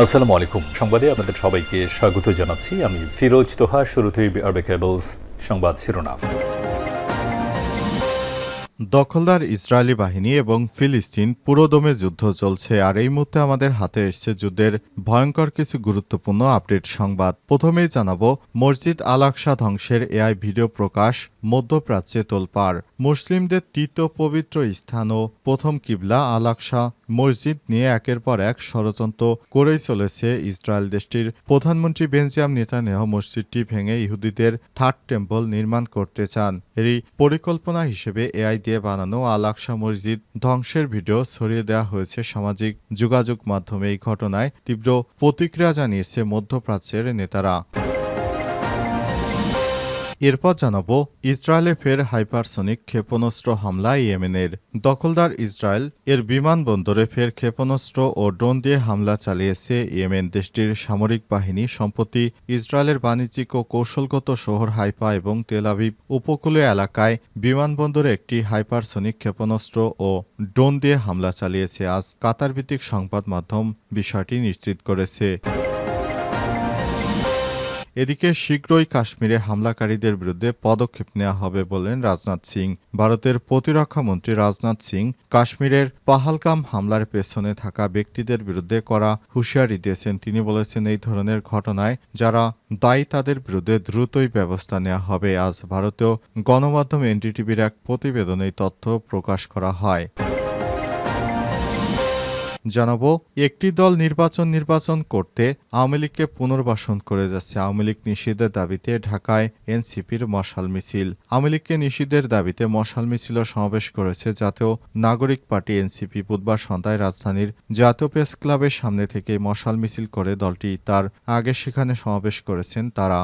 আসসালামু আলাইকুম। সংবাদে আপনাদের সবাইকে স্বাগত জানাচ্ছি। আমি ফিরোজ তোহা, শুরুতেই আরবে কেবলস সংবাদ শিরোনাম। দখলদার ইসরায়েলি বাহিনী এবং ফিলিস্তিন পুরোদমে যুদ্ধ চলছে আর এই মুহূর্তে আমাদের হাতে এসছে যুদ্ধের ভয়ঙ্কর কিছু গুরুত্বপূর্ণ আপডেট সংবাদ। প্রথমেই জানাব, মসজিদ আল আকসা ধ্বংসের এআই ভিডিও প্রকাশ, মধ্যপ্রাচ্যে তোলপাড়। মুসলিমদের তৃতীয় পবিত্র স্থান ও প্রথম কিবলা আল আকসা মসজিদ নিয়ে একের পর এক ষড়যন্ত্র করেই চলেছে ইসরায়েল দেশটির প্রধানমন্ত্রী বেঞ্জাম নেতানেহ মসজিদটি ভেঙে ইহুদিদের থার্ড টেম্পল নির্মাণ করতে চান। এরই পরিকল্পনা হিসেবে এআই দিয়ে বানানো আল আকসা মসজিদ ধ্বংসের ভিডিও ছড়িয়ে দেওয়া হয়েছে সামাজিক যোগাযোগ মাধ্যমে। এই ঘটনায় তীব্র প্রতিক্রিয়া জানিয়েছে মধ্যপ্রাচ্যের নেতারা। এরপর জানাব ইসরায়েলে ফের হাইপারসনিক ক্ষেপণাস্ত্র হামলা ইয়েমেনের। দখলদার ইসরায়েল এর বিমানবন্দরে ফের ক্ষেপণাস্ত্র ও ড্রোন দিয়ে হামলা চালিয়েছে ইয়েমেন দেশটির সামরিক বাহিনী সম্প্রতি ইসরায়েলের বাণিজ্যিক ও কৌশলগত শহর হাইপা এবং তেলাবিব উপকূলীয় এলাকায় বিমানবন্দরে একটি হাইপারসনিক ক্ষেপণাস্ত্র ও ড্রোন দিয়ে হামলা চালিয়েছে, আজ কাতারভিত্তিক সংবাদ মাধ্যম বিষয়টি নিশ্চিত করেছে। এদিকে শীঘ্রই কাশ্মীরে হামলাকারীদের বিরুদ্ধে পদক্ষেপ নেওয়া হবে বলেন রাজনাথ সিং। ভারতের প্রতিরক্ষা মন্ত্রী রাজনাথ সিং কাশ্মীরের পাহালকাম হামলার পেছনে থাকা ব্যক্তিদের বিরুদ্ধে করা হুঁশিয়ারি দিয়েছেন। তিনি বলেছেন, এই ধরনের ঘটনায় যারা দায়ী তাদের বিরুদ্ধে দ্রুতই ব্যবস্থা নেওয়া হবে। আজ ভারতীয় গণমাধ্যম এনডিটিভির এক প্রতিবেদনে তথ্য প্রকাশ করা হয়। জানাব, একটি দল নির্বাচন নির্বাচন করতে আওয়ামী লীগকে পুনর্বাসন করে যাচ্ছে। আওয়ামী লীগ নিষিদ্ধের দাবিতে ঢাকায় এনসিপির মশাল মিছিল। আওয়ামী লীগকে নিষিদ্ধের দাবিতে মশাল মিছিল সমাবেশ করেছে জাতীয় নাগরিক পার্টি এনসিপি। বুধবার সন্ধ্যায় রাজধানীর জাতীয় প্রেস ক্লাবের সামনে থেকে মশাল মিছিল করে দলটি তার আগে সেখানে সমাবেশ করেছেন তারা।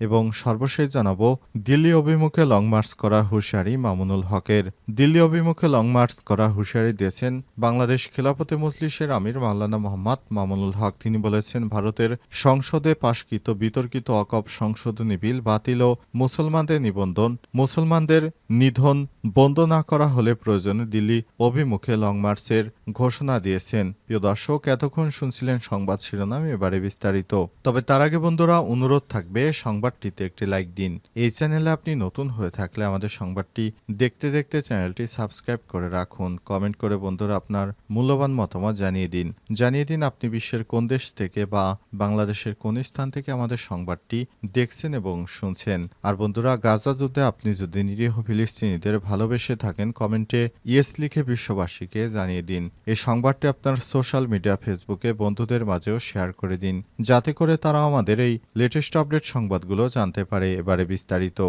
এবং সর্বশেষ জানাব, দিল্লি অভিমুখে লং মার্চ করা হুঁশিয়ারি মামুনুল হকের। দিল্লি অভিমুখে লং মার্চ করা হুঁশিয়ারি দিয়েছেন বাংলাদেশ খেলাপথে মজলিসের আমির মাওলানা মোহাম্মদ মামুনুল হক। তিনি বলেছেন, ভারতের সংসদে পাশকৃত বিতর্কিত অকপ সংশোধনী বিল বাতিল ও মুসলমানদের নিবন্ধন, মুসলমানদের নিধন বন্ধ না করা হলে প্রয়োজনে দিল্লি অভিমুখে লং মার্চের ঘোষণা দিয়েছেন। প্রিয় দর্শক, এতক্ষণ শুনছিলেন সংবাদ শিরোনাম, এবারে বিস্তারিত। তবে তার আগে বন্ধুরা, অনুরোধ থাকবে সংবাদটিতে একটি লাইক দিন। এই চ্যানেলে আপনি নতুন হয়ে থাকলে আমাদের সংবাদটি দেখতে দেখতে চ্যানেলটি সাবস্ক্রাইব করে রাখুন। কমেন্ট করে বন্ধুরা আপনার মূল্যবান মতামত জানিয়ে দিন। জানিয়ে দিন আপনি বিশ্বের কোন দেশ থেকে বা বাংলাদেশের কোন স্থান থেকে আমাদের সংবাদটি দেখছেন এবং শুনছেন। আর বন্ধুরা, গাজা যুদ্ধে আপনি যদি নিরীহ ফিলিস্তিনিদের ভালোবেসে থাকেন কমেন্টে ইয়েস লিখে বিশ্ববাসীকে জানিয়ে দিন। এই সংবাদটি আপনার সোশ্যাল মিডিয়া ফেসবুকে বন্ধুদের মাঝেও শেয়ার করে দিন। যাতে করে তারা আমাদের এই লেটেস্ট আপডেট সংবাদগুলো জানতে পারে এবারে বিস্তারিত।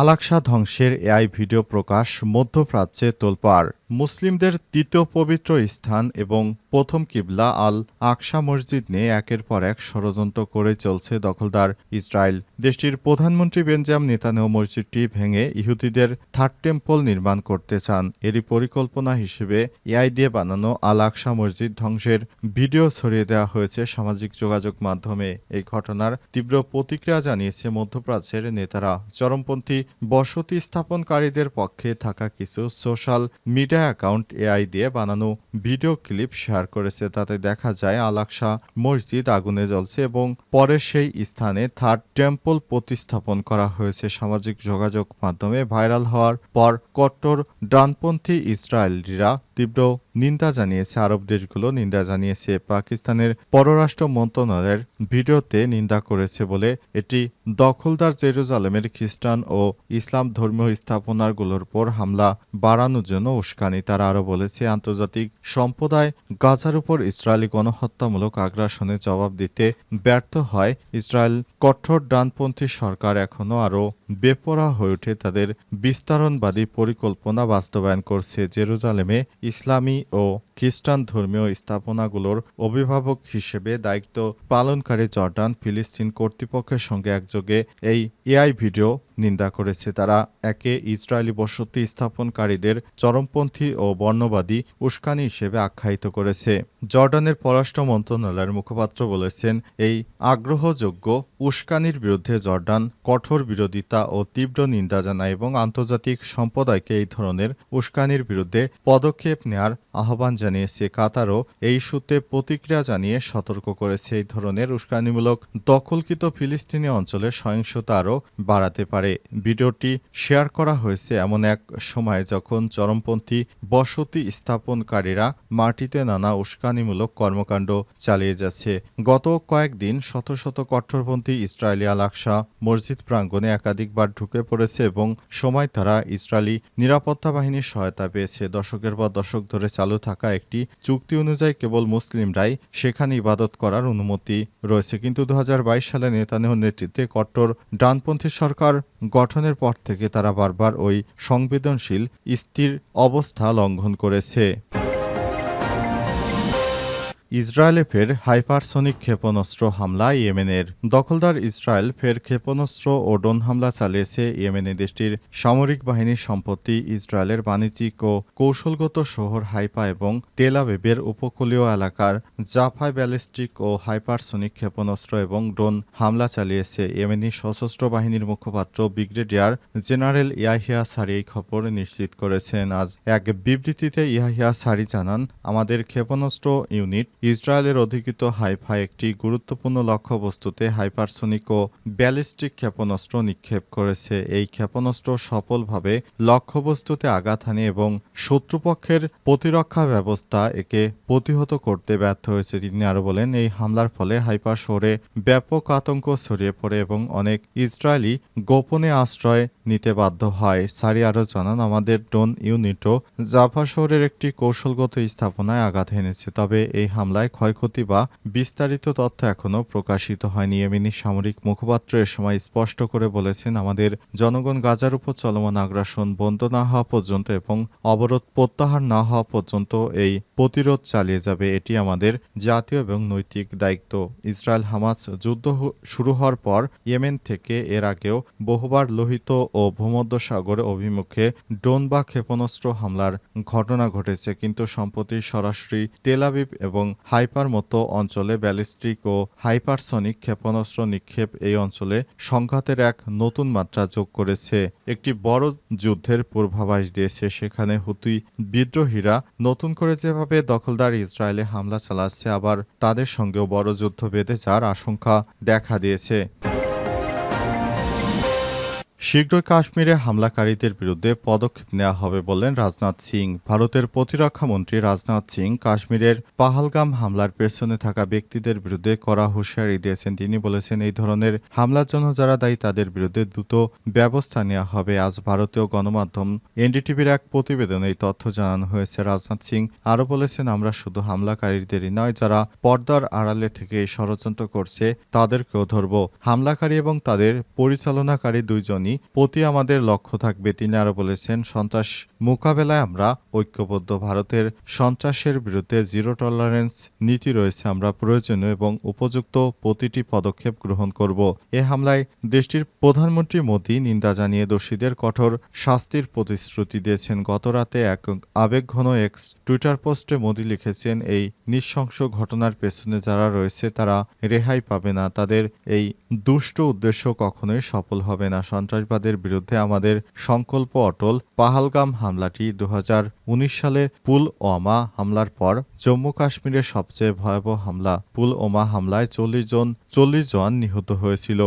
আলাকসা ধ্বংসের এআই ভিডিও প্রকাশ মধ্যপ্রাচ্যে তোলপাড়। মুসলিমদের তৃতীয় পবিত্র স্থান এবং প্রথম কিবলা আল আকসা মসজিদ নিয়ে একের পর এক ষড়যন্ত্র করে চলছে দখলদার ইসরায়েল। দেশটির প্রধানমন্ত্রী বেঞ্জাম নেতানেও মসজিদটি ভেঙে ইহুদিদের থার্ড টেম্পল নির্মাণ করতে চান। এরই পরিকল্পনা হিসেবে এআই দিয়ে বানানো আল আকসা মসজিদ ধ্বংসের ভিডিও ছড়িয়ে দেওয়া হয়েছে সামাজিক যোগাযোগ মাধ্যমে। এই ঘটনার তীব্র প্রতিক্রিয়া জানিয়েছে মধ্যপ্রাচ্যের নেতারা। চরমপন্থী বসতি স্থাপনকারীদের পক্ষে থাকা কিছু সোশ্যাল মিডিয়া অ্যাকাউন্ট এআই দিয়ে বানানো ভিডিও ক্লিপ শেয়ার করেছে। তাতে দেখা যায় আলাকসা মসজিদ আগুনে জ্বলছে এবং পরে সেই স্থানে থার্ড টেম্পল প্রতিস্থাপন করা হয়েছে। সামাজিক যোগাযোগ মাধ্যমে ভাইরাল হওয়ার পর কট্টর ডানপন্থী ইসরায়েলিরা তীব্র নিন্দা জানিয়েছে আরব দেশগুলো। নিন্দা জানিয়েছে পাকিস্তানের পররাষ্ট্র মন্ত্রণালয়ের। ভিডিওতে নিন্দা করেছে বলে এটি দখলদার জেরুজালেমের খ্রিস্টান ও ইসলাম ধর্মীয় স্থাপনাগুলোর উপর হামলা বাড়ানোর জন্য উস্কানি। তারা আরও বলেছে, আন্তর্জাতিক সম্প্রদায় গাজার উপর ইসরায়েলি গণহত্যামূলক আগ্রাসনের জবাব দিতে ব্যর্থ হয়। ইসরায়েল কঠোর ডানপন্থী সরকার এখনও আরও বেপরা হয়ে ওঠে তাদের বিস্তারণবাদী পরিকল্পনা বাস্তবায়ন করছে জেরুজালেমে ইসলামী ও খ্রিস্টান ধর্মীয় স্থাপনাগুলোর অভিভাবক হিসেবে দায়িত্ব পালনকারী জর্ডান, ফিলিস্তিন কর্তৃপক্ষের সঙ্গে একযোগে এই এআই ভিডিও নিন্দা করেছে। তারা একে ইসরায়েলি বসতি স্থাপনকারীদের চরমপন্থী ও বর্ণবাদী উস্কানি হিসেবে আখ্যায়িত করেছে। জর্ডানের পররাষ্ট্র মন্ত্রণালয়ের মুখপাত্র বলেছেন, এই আগ্রহযোগ্য উস্কানির বিরুদ্ধে জর্ডান কঠোর বিরোধিতা ও তীব্র নিন্দা জানায় এবং আন্তর্জাতিক সম্প্রদায়কে এই ধরনের উস্কানির বিরুদ্ধে পদক্ষেপ নেয়ার আহ্বান জানিয়েছে কাতারও। এই ইস্যুতে প্রতিক্রিয়া জানিয়ে সতর্ক করেছে এই ধরনের উস্কানিমূলক দখলকৃত ফিলিস্তিনি অঞ্চলে সহিংসতা আরও বাড়াতে পারে। ভিডিওটি শেয়ার করা হয়েছে এমন এক সময় যখন চরমপন্থী বসতি স্থাপনকারীরা মাটিতে নানা উস্কানিমূলক কর্মকাণ্ড চালিয়ে যাচ্ছে। গত কয়েকদিন শত শত কট্টরপন্থী ইসরায়েলি আলাকসা মসজিদ প্রাঙ্গণে একাধিকবার ঢুকে পড়েছে এবং সময় তারা ইসরায়েলি নিরাপত্তা বাহিনীর সহায়তা পেয়েছে। দশকের পর দশক ধরে চালু থাকা একটি চুক্তি অনুযায়ী কেবল মুসলিমরাই সেখানে ইবাদত করার অনুমতি রয়েছে। কিন্তু দু হাজার বাইশ সালে নেতানিয়াহুর নেতৃত্বে কট্টর ডানপন্থী সরকার গঠনের পর থেকে তারা বারবার ওই সংবেদনশীল, স্থির অবস্থা লঙ্ঘন করেছে। ইসরায়েলে ফের হাইপারসনিক ক্ষেপণাস্ত্র হামলা, ইয়েমেনের দখলদার ইসরায়েল ফের ক্ষেপণাস্ত্র ও ড্রোন হামলা চালিয়েছে। ইয়েমেনে দেশটির সামরিক বাহিনীর সম্পত্তি ইসরায়েলের বাণিজ্যিক ও কৌশলগত শহর হাইপা এবং তেলাবেবের উপকূলীয় এলাকার জাফাই ব্যালিস্টিক ও হাইপারসনিক ক্ষেপণাস্ত্র এবং ড্রোন হামলা চালিয়েছে। ইয়েমেনি সশস্ত্র বাহিনীর মুখপাত্র ব্রিগেডিয়ার জেনারেল ইয়াহিয়া সারি এই খবর নিশ্চিত করেছেন। আজ এক বিবৃতিতে ইয়াহিয়া সারি জানান, আমাদের ক্ষেপণাস্ত্র ইউনিট ইসরায়েলের অধিকৃত হাইফা একটি গুরুত্বপূর্ণ লক্ষ্যবস্তুতে হাইপারসনিক ও ব্যালিস্টিক ক্ষেপণাস্ত্র নিক্ষেপ করেছে। এই ক্ষেপণাস্ত্র সফলভাবে লক্ষ্যবস্তুতে আঘাত হানে এবং শত্রুপক্ষের প্রতিরক্ষা ব্যবস্থা একে প্রতিহত করতে ব্যর্থ হয়েছে, তিনি আরও বলেন। এই হামলার ফলে হাইপা শহরে ব্যাপক আতঙ্ক ছড়িয়ে পড়ে এবং অনেক ইসরায়েলি গোপনে আশ্রয় নিতে বাধ্য হয়। সারি আরও জানান, আমাদের ড্রোন ইউনিটও জাফা শহরের একটি কৌশলগত স্থাপনায় আঘাত এনেছে, তবে এই হামলায় ক্ষয়ক্ষতি বা বিস্তারিত তথ্য এখনও প্রকাশিত হয়নি। এমিনি সামরিক মুখপাত্র এ সময় স্পষ্ট করে বলেছেন, আমাদের জনগণ গাজার উপর চলমান আগ্রাসন বন্ধ না হওয়া পর্যন্ত এবং অবরোধ প্রত্যাহার না হওয়া পর্যন্ত এই প্রতিরোধ চালিয়ে যাবে, এটি আমাদের জাতীয় এবং নৈতিক দায়িত্ব। ইসরায়েল হামাস যুদ্ধ শুরু হওয়ার পর ইয়েমেন থেকে এর আগেও বহুবার লোহিত ও ভূমধ্যসাগর অভিমুখে ড্রোন বা ক্ষেপণাস্ত্র হামলার ঘটনা ঘটেছে, কিন্তু সম্প্রতি সরাসরি তেলাবিব এবং হাইপার মতো অঞ্চলে ব্যালিস্টিক ও হাইপারসনিক ক্ষেপণাস্ত্র নিক্ষেপ এই অঞ্চলে সংঘাতের এক নতুন মাত্রা যোগ করেছে। একটি বড় যুদ্ধের পূর্বাভাস দিয়েছে, সেখানে হুতি বিদ্রোহীরা নতুন করে যেভাবে দখলদার ইসরায়েলে হামলা চালাচ্ছে আবার তাদের সঙ্গেও বড় যুদ্ধ বেঁধে যার আশঙ্কা দেখা দিয়েছে। শীঘ্রই কাশ্মীরে হামলাকারীদের বিরুদ্ধে পদক্ষেপ নেওয়া হবে বললেন রাজনাথ সিং। ভারতের প্রতিরক্ষা মন্ত্রী রাজনাথ সিং কাশ্মীরের পাহালগাম হামলার পেছনে থাকা ব্যক্তিদের বিরুদ্ধে কড়া হুঁশিয়ারি দিয়েছেন। তিনি বলেছেন, এই ধরনের হামলার জন্য যারা দায়ী, তাদের বিরুদ্ধে দ্রুত ব্যবস্থা নেওয়া হবে। আজ ভারতীয় গণমাধ্যম এনডিটিভির এক প্রতিবেদনে এই তথ্য জানানো হয়েছে। রাজনাথ সিং আরও বলেছেন, আমরা শুধু হামলাকারীদেরই নয়, যারা পর্দার আড়ালে থেকে ষড়যন্ত্র করছে, তাদেরকেও ধরব। হামলাকারী এবং তাদের পরিচালনাকারী দুইজনই প্রতি আমাদের লক্ষ্য থাকবে। তিনি আরও বলেছেন, সন্ত্রাস মোকাবেলায় আমরা ঐক্যবদ্ধ। ভারতের সন্ত্রাসের বিরুদ্ধে জিরো টলারেন্স নীতি রয়েছে, আমরা প্রয়োজনীয় এবং উপযুক্ত প্রতিটি পদক্ষেপ গ্রহণ করব। এ হামলায় দেশটির প্রধানমন্ত্রী মোদী নিন্দা জানিয়ে দোষীদের কঠোর শাস্তির প্রতিশ্রুতি দিয়েছেন। গতরাতে এক আবেগঘন এক্স টুইটার পোস্টে মোদী লিখেছেন, এই নৃশংস ঘটনার পেছনে যারা রয়েছে তারা রেহাই পাবে না। তাদের এই দুষ্ট উদ্দেশ্য কখনোই সফল হবে না। সন্ত্রাসবাদের বিরুদ্ধে আমাদের সংকল্প অটল। পাহালগাম হামলাটি দু হাজার উনিশ সালে পুল ওমা হামলার পর জম্মু কাশ্মীরের সবচেয়ে ভয়াবহ হামলা। পুল ওমা হামলায় চল্লিশ জন চল্লিশ জন নিহত হয়েছিল।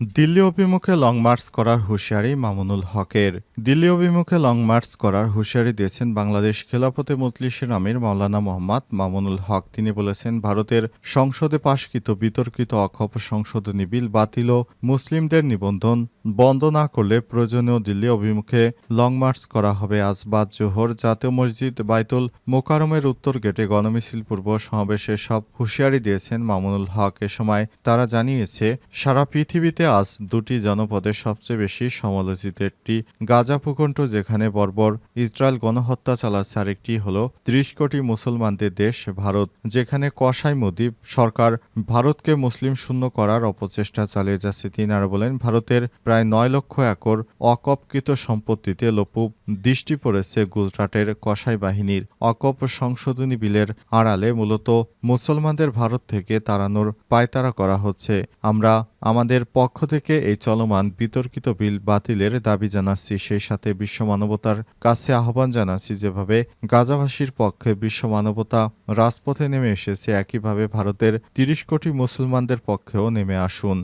দিল্লি অভিমুখে লং মার্চ করার হুঁশিয়ারি মামুনুল হকের। দিল্লি অভিমুখে লং মার্চ করার হুঁশিয়ারি দিয়েছেন বাংলাদেশ খেলাফতে মজলিসের আমির মাওলানা মোহাম্মদ মামুনুল হক। তিনি বলেছেন, ভারতের সংসদে পাশকৃত, বিতর্কিত অক্ষপ সংশোধনী বিল বাতিল ও মুসলিমদের নিবন্ধন বন্ধ না করলে প্রয়োজনীয় দিল্লি অভিমুখে লং মার্চ করা হবে আজ বাদ জোহর। জাতীয় মসজিদ বাইতুল মোকারমের উত্তর গেটে গণমিছিল পূর্ব সমাবেশে সব হুঁশিয়ারি দিয়েছেন মামুনুল হক। এ সময় তারা জানিয়েছে, সারা পৃথিবীতে আজ দুটি জনপদের সবচেয়ে বেশি সমালোচিত একটি গাজা ভূখণ্ড, যেখানে বর্বর ইসরায়েল গণহত্যা চালাচ্ছে। আরেকটি হল ত্রিশ কোটি মুসলমানদের দেশ, ভারত, যেখানে কসাই মোদী সরকার ভারতকে মুসলিম শূন্য করার অপচেষ্টা চালিয়ে যাচ্ছে। তিনি আরও বলেন, ভারতের প্রায় নয় লক্ষ একর অকপকৃত সম্পত্তিতে লোপুপ দৃষ্টি পড়েছে গুজরাটের কসাই বাহিনীর অকপ সংশোধনী বিলের আড়ালে। মূলত মুসলমানদের ভারত থেকে তাড়ানোর পায়তারা করা হচ্ছে। আমরা আমাদের পক্ষ থেকে এই চলমান বিতর্কিত বিল বাতিলের দাবি জানাচ্ছি। সেই সাথে বিশ্ব মানবতার কাছে আহ্বান জানাচ্ছি যেভাবে গাজাভাসীর পক্ষে বিশ্ব মানবতা রাজপথে নেমে এসেছে, একইভাবে ভারতের তিরিশ কোটি মুসলমানদের পক্ষেও নেমে আসুন।